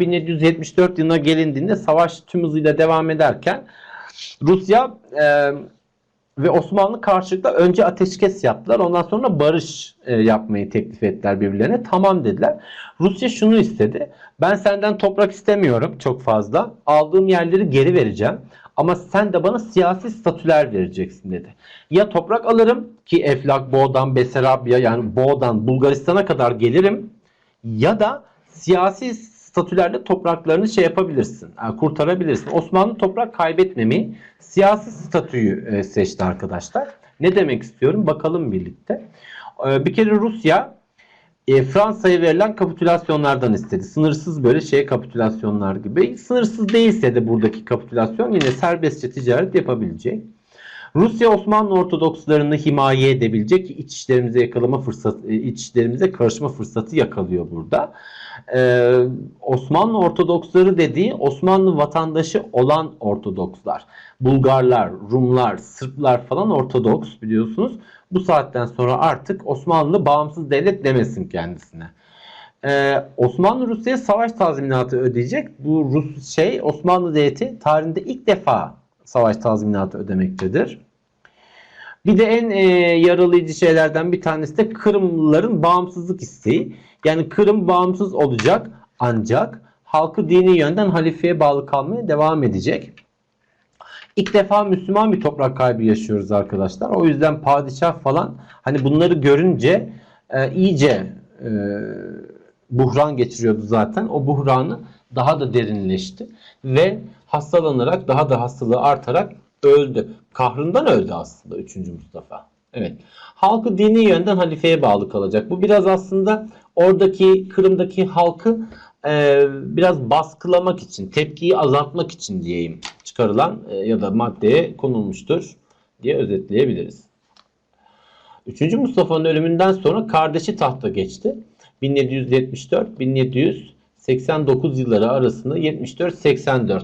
1774 yılına gelindiğinde savaş tüm hızıyla devam ederken Rusya e, ve Osmanlı karşılıklı önce ateşkes yaptılar. Ondan sonra barış e, yapmayı teklif ettiler birbirlerine. Tamam dediler. Rusya şunu istedi. Ben senden toprak istemiyorum çok fazla. Aldığım yerleri geri vereceğim. Ama sen de bana siyasi statüler vereceksin dedi. Ya toprak alırım ki Eflak, Boğdan, Besarabya yani Boğdan, Bulgaristan'a kadar gelirim. Ya da siyasi statülerle topraklarını şey yapabilirsin, yani kurtarabilirsin. Osmanlı toprak kaybetmemeyi, siyasi statüyü e, seçti arkadaşlar. Ne demek istiyorum? Bakalım birlikte. E, Bir kere Rusya e, Fransa'ya verilen kapitülasyonlardan istedi. Sınırsız böyle şey kapitülasyonlar gibi. Sınırsız değilse de buradaki kapitülasyon yine serbestçe ticaret yapabilecek. Rusya Osmanlı Ortodokslarını himaye edebilecek iç işlerimize yakalama fırsatı, iç işlerimize karışma fırsatı yakalıyor burada. Ee, Osmanlı Ortodoksları dediği Osmanlı vatandaşı olan Ortodokslar. Bulgarlar, Rumlar, Sırplar falan Ortodoks biliyorsunuz. Bu saatten sonra artık Osmanlı bağımsız devlet demesin kendisine. Ee, Osmanlı Rusya'ya savaş tazminatı ödeyecek. Bu Rus şey Osmanlı devleti tarihinde ilk defa savaş tazminatı ödemektedir. Bir de en e, yaralayıcı şeylerden bir tanesi de Kırımlıların bağımsızlık isteği. Yani Kırım bağımsız olacak ancak halkı dini yönden halifeye bağlı kalmaya devam edecek. İlk defa Müslüman bir toprak kaybı yaşıyoruz arkadaşlar. O yüzden padişah falan hani bunları görünce e, iyice e, buhran geçiriyordu zaten. O buhranı daha da derinleşti ve hastalanarak daha da hastalığı artarak öldü. Kahrından öldü aslında 3. Mustafa. Evet. Halkı dini yönden halifeye bağlı kalacak. Bu biraz aslında oradaki Kırım'daki halkı e, biraz baskılamak için, tepkiyi azaltmak için diyeyim çıkarılan e, ya da maddeye konulmuştur diye özetleyebiliriz. 3. Mustafa'nın ölümünden sonra kardeşi tahta geçti. 1774-1789 yılları arasında 74-84.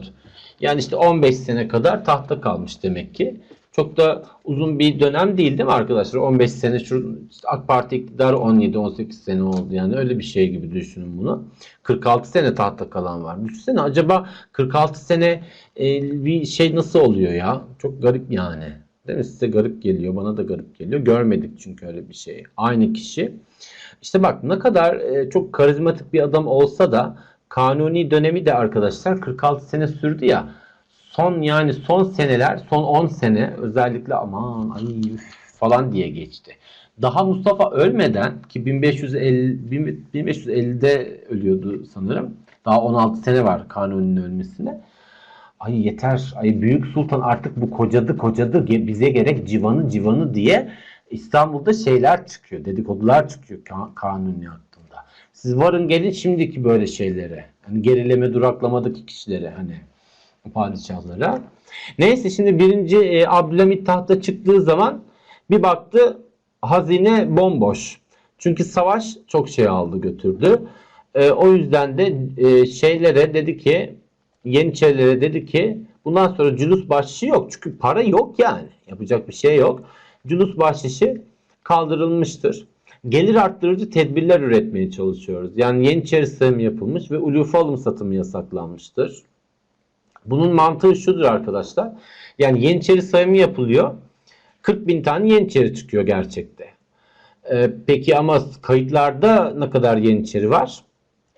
Yani işte 15 sene kadar tahta kalmış demek ki. Çok da uzun bir dönem değil değil mi arkadaşlar? 15 sene şu işte AK Parti iktidar 17-18 sene oldu yani öyle bir şey gibi düşünün bunu. 46 sene tahta kalan var. Düşünsene acaba 46 sene e, bir şey nasıl oluyor ya? Çok garip yani. Değil mi? Size garip geliyor, bana da garip geliyor. Görmedik çünkü öyle bir şey. Aynı kişi. İşte bak ne kadar e, çok karizmatik bir adam olsa da kanuni dönemi de arkadaşlar 46 sene sürdü ya. Son yani son seneler, son 10 sene özellikle aman ay falan diye geçti. Daha Mustafa ölmeden ki 1550 1550'de ölüyordu sanırım. Daha 16 sene var Kanuni'nin ölmesine. Ay yeter. Ay Büyük Sultan artık bu kocadı kocadı bize gerek civanı civanı diye İstanbul'da şeyler çıkıyor. Dedikodular çıkıyor Kanuni hakkında. Siz varın gelin şimdiki böyle şeylere. Hani gerileme duraklamadaki kişilere hani padişahlara. Neyse şimdi birinci e, Abdülhamit tahta çıktığı zaman bir baktı hazine bomboş. Çünkü savaş çok şey aldı götürdü. E, o yüzden de e, şeylere dedi ki Yeniçerilere dedi ki bundan sonra cülus bahşişi yok. Çünkü para yok yani. Yapacak bir şey yok. Cülus bahşişi kaldırılmıştır. Gelir arttırıcı tedbirler üretmeye çalışıyoruz. Yani Yeniçeri sayımı yapılmış ve ulufa alım satımı yasaklanmıştır. Bunun mantığı şudur arkadaşlar. Yani Yeniçeri sayımı yapılıyor. 40 bin tane Yeniçeri çıkıyor gerçekte. Ee, peki ama kayıtlarda ne kadar Yeniçeri var?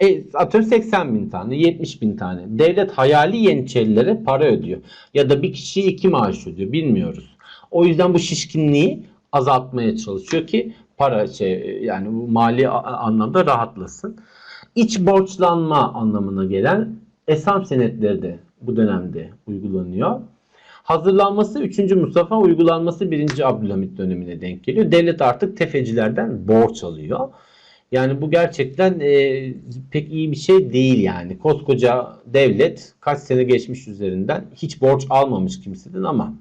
E, atıyorum 80 bin tane, 70 bin tane. Devlet hayali Yeniçerilere para ödüyor. Ya da bir kişi iki maaş ödüyor. Bilmiyoruz. O yüzden bu şişkinliği azaltmaya çalışıyor ki para şey yani bu mali anlamda rahatlasın. İç borçlanma anlamına gelen esam senetleri de bu dönemde uygulanıyor. Hazırlanması 3. Mustafa, uygulanması 1. Abdülhamit dönemine denk geliyor. Devlet artık tefecilerden borç alıyor. Yani bu gerçekten e, pek iyi bir şey değil yani. Koskoca devlet kaç sene geçmiş üzerinden hiç borç almamış kimseden ama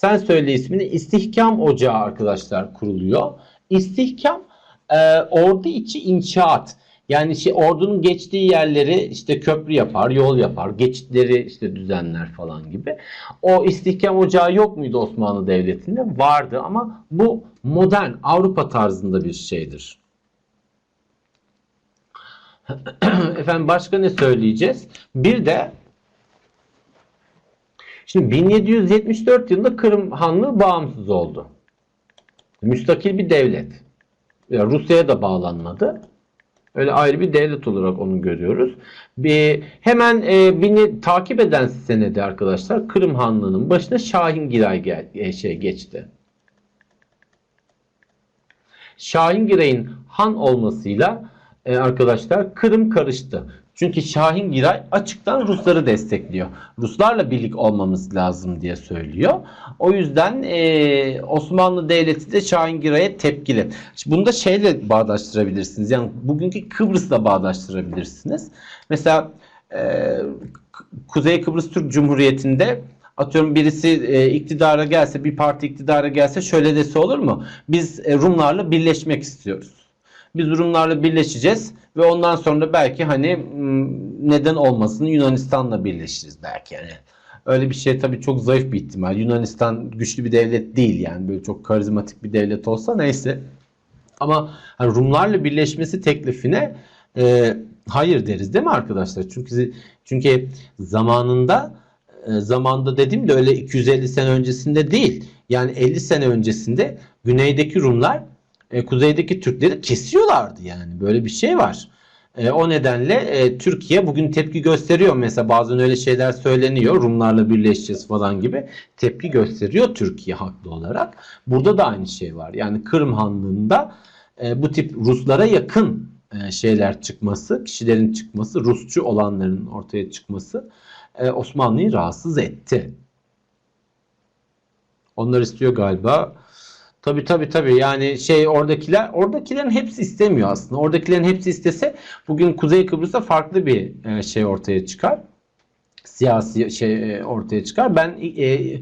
sen söyle ismini İstihkam Ocağı arkadaşlar kuruluyor. İstihkam e, ordu içi inşaat. Yani şey ordunun geçtiği yerleri işte köprü yapar, yol yapar, geçitleri işte düzenler falan gibi. O istihkam ocağı yok muydu Osmanlı Devleti'nde? Vardı ama bu modern Avrupa tarzında bir şeydir. Efendim başka ne söyleyeceğiz? Bir de şimdi 1774 yılında Kırım Hanlığı bağımsız oldu. Müstakil bir devlet. Yani Rusya'ya da bağlanmadı. Öyle ayrı bir devlet olarak onu görüyoruz. Bir, hemen e, beni takip eden senede arkadaşlar Kırım Hanlığı'nın başına Şahin Giray gel, e, şey geçti. Şahin Giray'ın han olmasıyla e, arkadaşlar Kırım karıştı. Çünkü Şahin Giray açıktan Rusları destekliyor. Ruslarla birlik olmamız lazım diye söylüyor. O yüzden e, Osmanlı Devleti de Şahin Giray'a tepkili. Şimdi bunu da şeyle bağdaştırabilirsiniz. Yani bugünkü Kıbrıs'la bağdaştırabilirsiniz. Mesela e, Kuzey Kıbrıs Türk Cumhuriyeti'nde atıyorum birisi e, iktidara gelse, bir parti iktidara gelse şöyle dese olur mu? Biz e, Rumlarla birleşmek istiyoruz. Biz Rumlarla birleşeceğiz ve ondan sonra belki hani neden olmasın Yunanistan'la birleşiriz belki yani. Öyle bir şey tabii çok zayıf bir ihtimal. Yunanistan güçlü bir devlet değil yani böyle çok karizmatik bir devlet olsa neyse. Ama hani Rumlarla birleşmesi teklifine e, hayır deriz değil mi arkadaşlar? Çünkü çünkü zamanında zamanda dediğim de öyle 250 sene öncesinde değil. Yani 50 sene öncesinde güneydeki Rumlar e, kuzeydeki Türkleri kesiyorlardı yani. Böyle bir şey var. E, o nedenle e, Türkiye bugün tepki gösteriyor. Mesela bazen öyle şeyler söyleniyor. Rumlarla birleşeceğiz falan gibi. Tepki gösteriyor Türkiye haklı olarak. Burada da aynı şey var. Yani Kırım Hanlığı'nda e, bu tip Ruslara yakın e, şeyler çıkması, kişilerin çıkması, Rusçu olanların ortaya çıkması e, Osmanlı'yı rahatsız etti. Onlar istiyor galiba. Tabi tabi tabi yani şey oradakiler oradakilerin hepsi istemiyor aslında. Oradakilerin hepsi istese bugün Kuzey Kıbrıs'ta farklı bir e, şey ortaya çıkar. Siyasi şey e, ortaya çıkar. Ben e,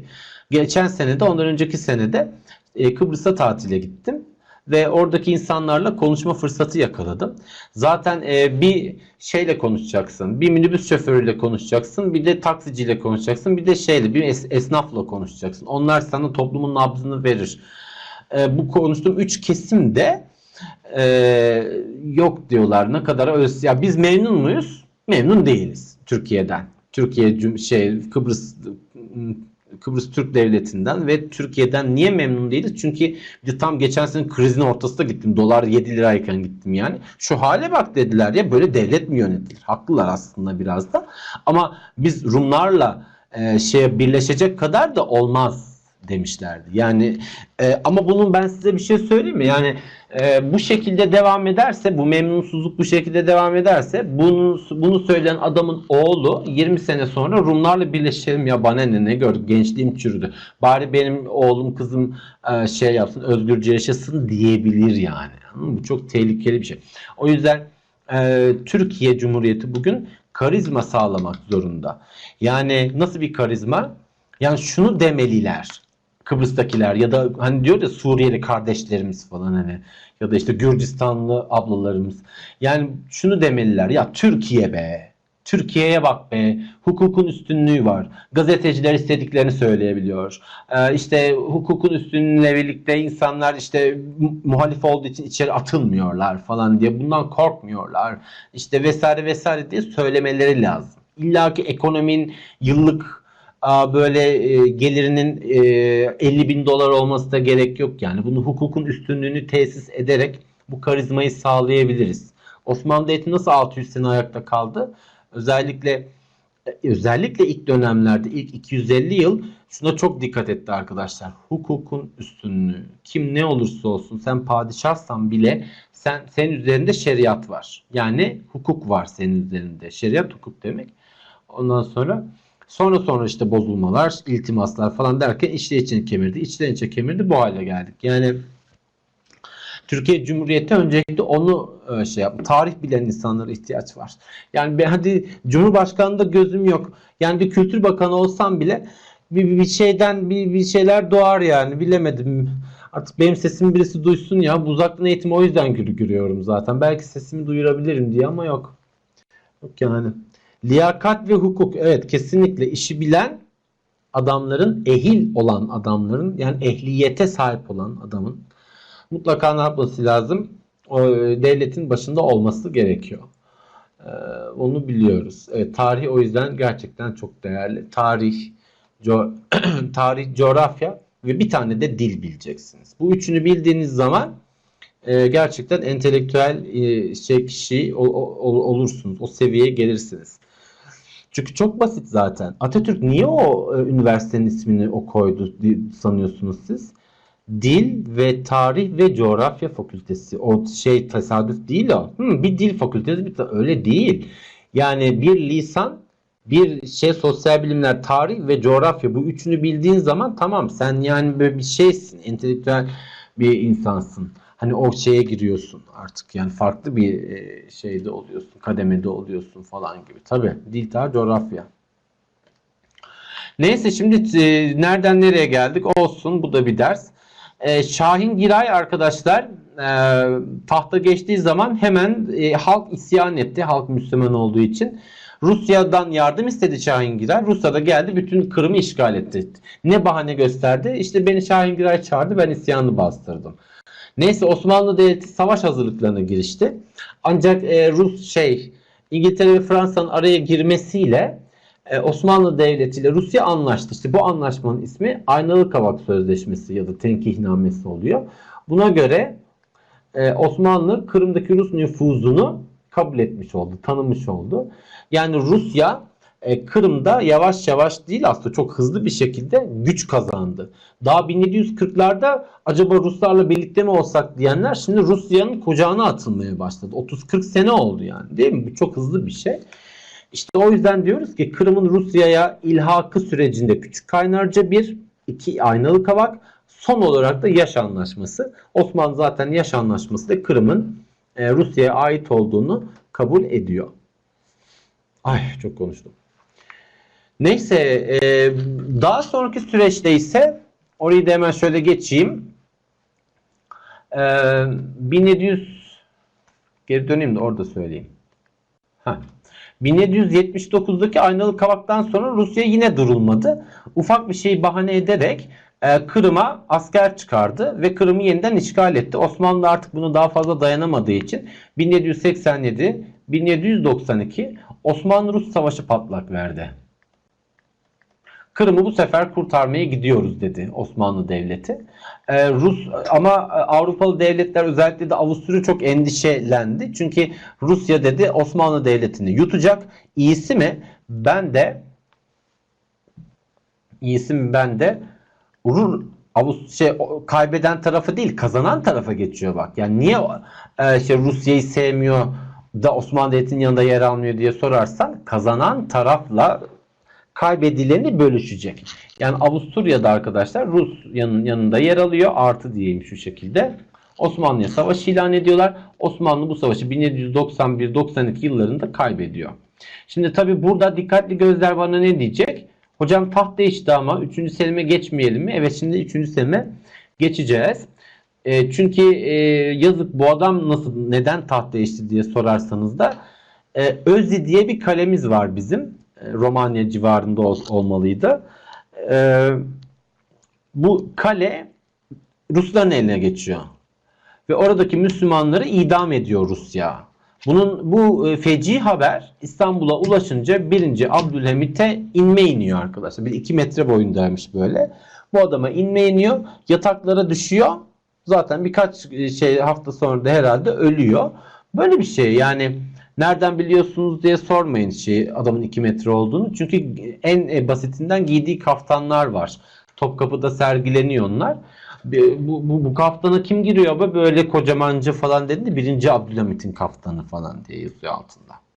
geçen senede ondan önceki senede e, Kıbrıs'a tatile gittim ve oradaki insanlarla konuşma fırsatı yakaladım. Zaten e, bir şeyle konuşacaksın, bir minibüs şoförüyle konuşacaksın, bir de taksiciyle konuşacaksın, bir de şeyle bir es, esnafla konuşacaksın. Onlar sana toplumun nabzını verir. E, bu konuştuğum üç kesim de e, yok diyorlar. Ne kadar öz ya biz memnun muyuz? Memnun değiliz Türkiye'den. Türkiye şey Kıbrıs Kıbrıs Türk Devleti'nden ve Türkiye'den niye memnun değiliz? Çünkü bir tam geçen sene krizin ortasında gittim. Dolar 7 lirayken gittim yani. Şu hale bak dediler ya böyle devlet mi yönetilir? Haklılar aslında biraz da. Ama biz Rumlarla e, şey birleşecek kadar da olmaz demişlerdi. Yani e, ama bunun ben size bir şey söyleyeyim mi? Yani e, bu şekilde devam ederse, bu memnunsuzluk bu şekilde devam ederse bunu bunu söyleyen adamın oğlu 20 sene sonra Rumlarla birleşelim ya bana ne ne gördük gençliğim çürüdü. Bari benim oğlum kızım e, şey yapsın özgürce yaşasın diyebilir yani. Bu çok tehlikeli bir şey. O yüzden e, Türkiye Cumhuriyeti bugün karizma sağlamak zorunda. Yani nasıl bir karizma? Yani şunu demeliler. Kıbrıs'takiler ya da hani diyor ya Suriyeli kardeşlerimiz falan hani ya da işte Gürcistanlı ablalarımız. Yani şunu demeliler ya Türkiye be. Türkiye'ye bak be. Hukukun üstünlüğü var. Gazeteciler istediklerini söyleyebiliyor. Ee, işte hukukun üstünlüğüyle birlikte insanlar işte muhalif olduğu için içeri atılmıyorlar falan diye. Bundan korkmuyorlar. İşte vesaire vesaire diye söylemeleri lazım. İlla ki ekonominin yıllık böyle e, gelirinin 50 e, bin dolar olması da gerek yok yani. Bunu hukukun üstünlüğünü tesis ederek bu karizmayı sağlayabiliriz. Osmanlı Devleti nasıl 600 sene ayakta kaldı? Özellikle e, özellikle ilk dönemlerde ilk 250 yıl şuna çok dikkat etti arkadaşlar. Hukukun üstünlüğü. Kim ne olursa olsun sen padişahsan bile sen senin üzerinde şeriat var. Yani hukuk var senin üzerinde. Şeriat hukuk demek. Ondan sonra Sonra sonra işte bozulmalar, iltimaslar falan derken içten içe kemirdi. İçten içe kemirdi bu hale geldik. Yani Türkiye Cumhuriyeti öncelikle onu e, şey yap. Tarih bilen insanlara ihtiyaç var. Yani ben hadi Cumhurbaşkanı'nda gözüm yok. Yani bir Kültür Bakanı olsam bile bir, bir şeyden bir, bir şeyler doğar yani bilemedim. Artık benim sesimi birisi duysun ya. Bu uzaktan eğitim o yüzden gülüyorum zaten. Belki sesimi duyurabilirim diye ama yok. Yok yani. Liyakat ve hukuk evet kesinlikle işi bilen adamların ehil olan adamların yani ehliyete sahip olan adamın mutlaka ne yapması lazım? O, devletin başında olması gerekiyor. Ee, onu biliyoruz. Evet, tarih o yüzden gerçekten çok değerli. Tarih, co tarih, coğrafya ve bir tane de dil bileceksiniz. Bu üçünü bildiğiniz zaman e, gerçekten entelektüel e, şey kişi ol, ol, olursunuz. O seviyeye gelirsiniz. Çünkü çok basit zaten. Atatürk niye o e, üniversitenin ismini o koydu sanıyorsunuz siz? Dil ve Tarih ve Coğrafya Fakültesi. O şey tesadüf değil o. Hı, bir dil fakültesi bir öyle değil. Yani bir lisan, bir şey sosyal bilimler, tarih ve coğrafya bu üçünü bildiğin zaman tamam sen yani böyle bir şeysin, entelektüel bir insansın. Hani o şeye giriyorsun artık yani farklı bir e, şeyde oluyorsun, kademede oluyorsun falan gibi. Tabii dil, tarih, coğrafya. Neyse şimdi e, nereden nereye geldik? Olsun bu da bir ders. E, Şahin Giray arkadaşlar e, tahta geçtiği zaman hemen e, halk isyan etti. Halk Müslüman olduğu için. Rusya'dan yardım istedi Şahin Giray. Rusya da geldi bütün Kırım'ı işgal etti. Ne bahane gösterdi? İşte beni Şahin Giray çağırdı ben isyanı bastırdım. Neyse Osmanlı Devleti savaş hazırlıklarına girişti. Ancak e, Rus şey İngiltere ve Fransa'nın araya girmesiyle e, Osmanlı Devleti ile Rusya anlaştı. İşte bu anlaşmanın ismi Aynalı Kavak Sözleşmesi ya da tenkihnamesi oluyor. Buna göre e, Osmanlı Kırım'daki Rus nüfuzunu kabul etmiş oldu, tanımış oldu. Yani Rusya e, Kırım'da yavaş yavaş değil aslında çok hızlı bir şekilde güç kazandı. Daha 1740'larda acaba Ruslarla birlikte mi olsak diyenler şimdi Rusya'nın kucağına atılmaya başladı. 30-40 sene oldu yani değil mi? Bu çok hızlı bir şey. İşte o yüzden diyoruz ki Kırım'ın Rusya'ya ilhakı sürecinde Küçük Kaynarca bir, iki Aynalı Kavak, son olarak da Yaş Anlaşması. Osmanlı zaten Yaş Anlaşması da Kırım'ın e, Rusya'ya ait olduğunu kabul ediyor. Ay çok konuştum. Neyse e, daha sonraki süreçte ise orayı da hemen şöyle geçeyim. E, 1700 geri döneyim de orada söyleyeyim. Heh. 1779'daki aynalı kavaktan sonra Rusya yine durulmadı. Ufak bir şey bahane ederek e, Kırım'a asker çıkardı ve Kırım'ı yeniden işgal etti. Osmanlı artık bunu daha fazla dayanamadığı için 1787 1792 Osmanlı-Rus savaşı patlak verdi. Kırım'ı bu sefer kurtarmaya gidiyoruz dedi Osmanlı Devleti. Ee, Rus ama Avrupalı devletler özellikle de Avusturya çok endişelendi. Çünkü Rusya dedi Osmanlı Devleti'ni yutacak. İyisi mi? Ben de iyisi mi ben de Ru- Avust şey kaybeden tarafı değil kazanan tarafa geçiyor bak. Yani niye e, şey Rusya'yı sevmiyor da Osmanlı Devleti'nin yanında yer almıyor diye sorarsan kazanan tarafla kaybedileni bölüşecek. Yani Avusturya'da arkadaşlar Rusya'nın yanında yer alıyor. Artı diyeyim şu şekilde. Osmanlı'ya savaş ilan ediyorlar. Osmanlı bu savaşı 1791-92 yıllarında kaybediyor. Şimdi tabi burada dikkatli gözler bana ne diyecek? Hocam taht değişti ama 3. Selim'e geçmeyelim mi? Evet şimdi 3. Selim'e geçeceğiz. E, çünkü e, yazık bu adam nasıl neden taht değişti diye sorarsanız da e, Özzi diye bir kalemiz var bizim. E, Romanya civarında ol- olmalıydı. E, bu kale Rusların eline geçiyor. Ve oradaki Müslümanları idam ediyor Rusya. Bunun bu e, feci haber İstanbul'a ulaşınca 1. Abdülhamit'e inme iniyor arkadaşlar. Bir 2 metre boyundaymış böyle. Bu adama inme iniyor. Yataklara düşüyor. Zaten birkaç e, şey hafta sonra da herhalde ölüyor. Böyle bir şey yani nereden biliyorsunuz diye sormayın şey adamın 2 metre olduğunu. Çünkü en e, basitinden giydiği kaftanlar var. Topkapı'da sergileniyor onlar. Bu, bu, bu kaftana kim giriyor be böyle kocamancı falan dedi. Birinci Abdülhamit'in kaftanı falan diye yazıyor altında.